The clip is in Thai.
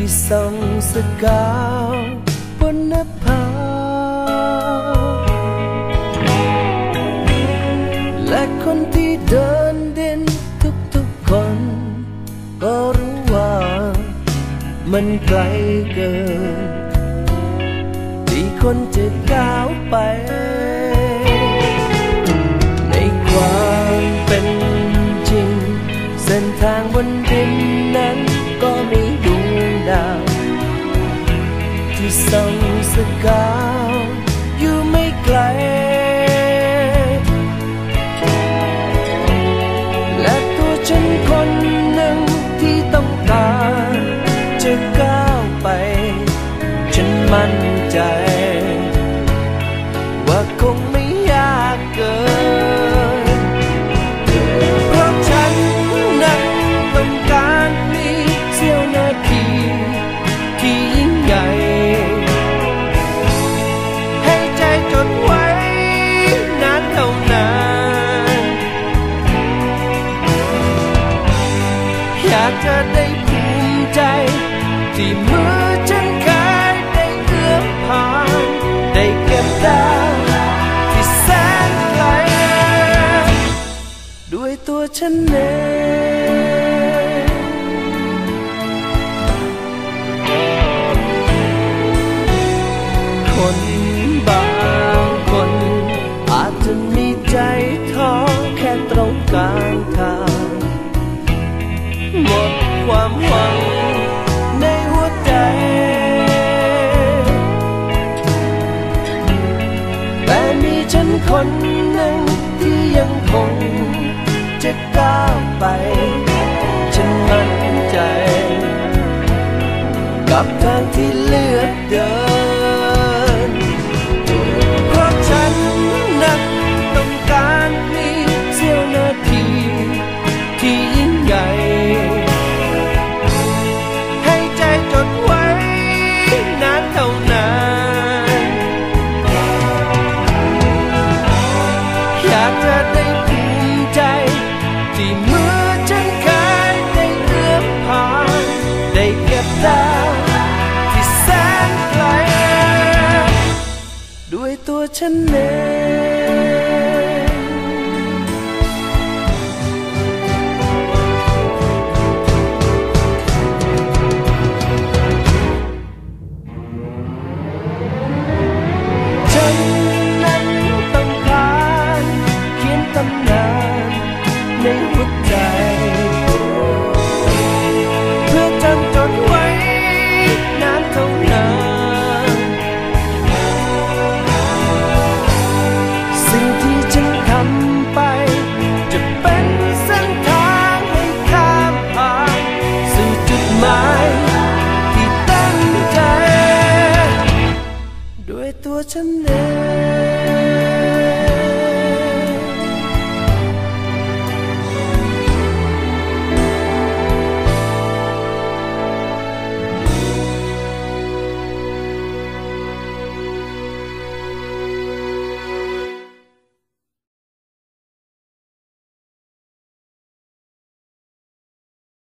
ที่ส่องสกาวบนนภาและคนที่เดินดินทุกๆคน ก็รู้ว่ามันไกลเกิน ที่คนจะก้าวไป the guy. ที่มือฉันกายได้เอื้อมผ่านได้เก็บดาวที่แสนไกลด้วยตัวฉันเองคนบางคน อาจจะมีใจท้อแค่ตรงกลางทาง หมดความหวัง จะก้าวไป ฉันมั่นใจ กับทางที่เลือกเดิน ตัวฉันเอง 的。脸